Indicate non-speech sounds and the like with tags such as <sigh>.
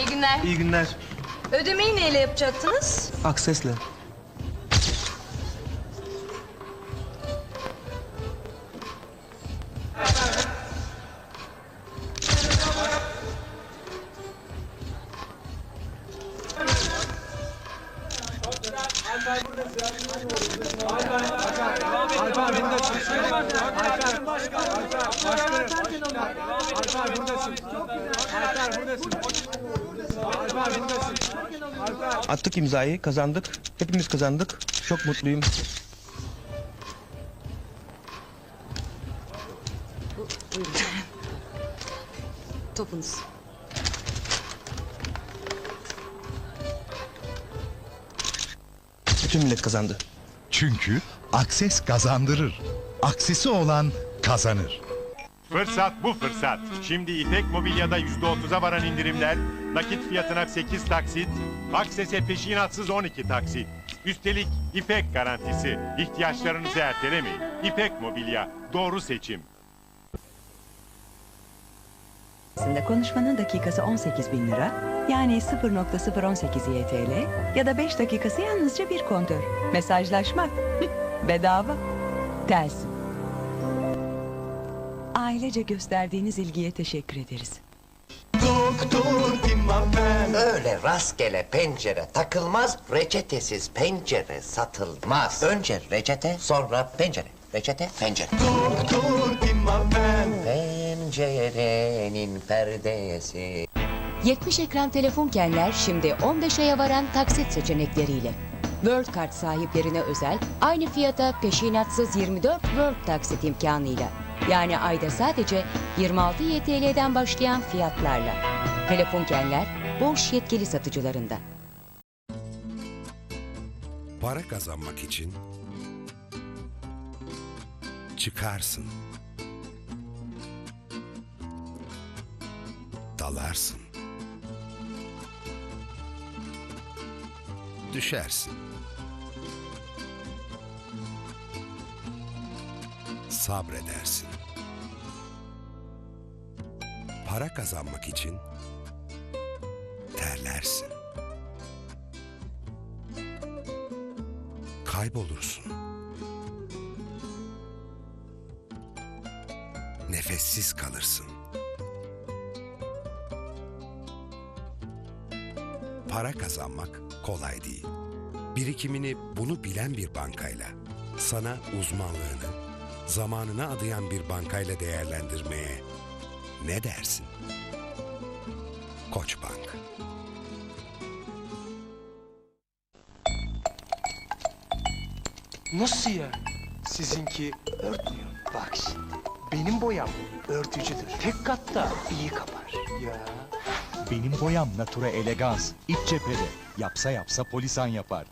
İyi günler. İyi günler. Ödemeyi neyle yapacaktınız? Aksesle. Attık imzayı, kazandık. Hepimiz kazandık. Çok mutluyum. Topunuz. Bütün millet kazandı. Çünkü Akses kazandırır. Aksesi olan kazanır. Fırsat bu fırsat. Şimdi İpek Mobilya'da %30'a varan indirimler, nakit fiyatına 8 taksit, Akses'e peşinatsız 12 taksit. Üstelik İpek garantisi. İhtiyaçlarınızı ertelemeyin. İpek Mobilya. Doğru seçim. Aslında konuşmanın dakikası 18 bin lira, yani 0.018 YTL ya da 5 dakikası yalnızca bir kontör. Mesajlaşmak <laughs> bedava. Telsin. Ailece gösterdiğiniz ilgiye teşekkür ederiz. Öyle rastgele pencere takılmaz, reçetesiz pencere satılmaz. Önce reçete, sonra pencere. Reçete, pencere. Pencerenin perdesi. 70 ekran telefon kenler şimdi 15 aya varan taksit seçenekleriyle. World Card sahiplerine özel aynı fiyata peşinatsız 24 World taksit imkanıyla. Yani ayda sadece 26 YTL'den başlayan fiyatlarla. Telefon kenler boş yetkili satıcılarında. Para kazanmak için çıkarsın. Dalarsın. Düşersin. Sabredersin. Para kazanmak için terlersin. kaybolursun. Nefessiz kalırsın. Para kazanmak kolay değil. Birikimini bunu bilen bir bankayla, sana uzmanlığını, zamanını adayan bir bankayla değerlendirmeye ne dersin? Koçbank. Nasıl ya? Sizinki örtmüyor. Bak şimdi. Benim boyam örtücüdür. Tek katta iyi kapar. Ya. Benim boyam Natura Elegans. İç cephede. Yapsa yapsa polisan yapar.